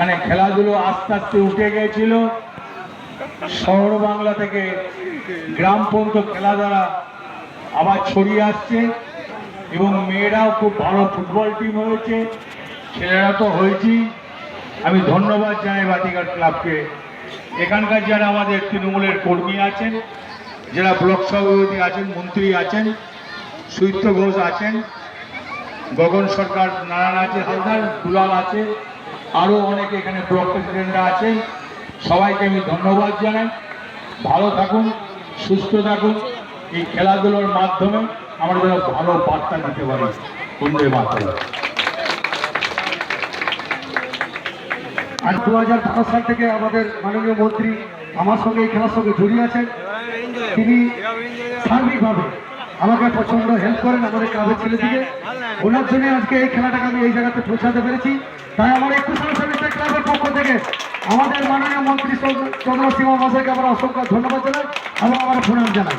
মানে খেলাধুলো আস্তে আস্তে উঠে গিয়েছিল। শহর বাংলা থেকে গ্রাম পর্যন্ত খেলা দ্বারা আবার ছড়িয়ে আসছে এবং মেয়েরাও খুব ভালো ফুটবল টিম হয়েছে। ছেলেরা তো হয়েছি। আমি ধন্যবাদ জানাই বাটিঘাট ক্লাবকে। এখানকার যারা আমাদের তৃণমূলের কর্মী আছেন, যারা ব্লক সভাপতি আছেন, মন্ত্রী আছেন, সুইত্র ঘোষ আছেন, গগন সরকার নারায়ণ আছে, হালদার দুলাল আছে আরও অনেকে এখানে ব্লক প্রেসিডেন্টরা আছেন। সবাইকে আমি ধন্যবাদ জানাই। ভালো থাকুন, সুস্থ থাকুন। এই খেলাধুলোর মাধ্যমে আমরা যেন ভালো বার্তা দিতে পারি। বন্দে মাতরম। আজ দু হাজার সাল থেকে আমাদের মাননীয় মন্ত্রী আমার সঙ্গে এই খেলার সঙ্গে জড়িয়ে আছেন। তিনি সার্বিকভাবে আমাকে প্রচণ্ড হেল্প করেন আমাদের ক্লাবের ছেলেদিকে। ওনার জন্য আজকে এই খেলাটাকে আমি এই জায়গাতে পৌঁছাতে পেরেছি। তাই আমার একুশ সার্ভিসের ক্লাবের পক্ষ থেকে আমাদের মাননীয় মন্ত্রী চন্দ্র সিংহ মহাশয়কে আমরা অসংখ্য ধন্যবাদ জানাই এবং আমার প্রণাম জানাই।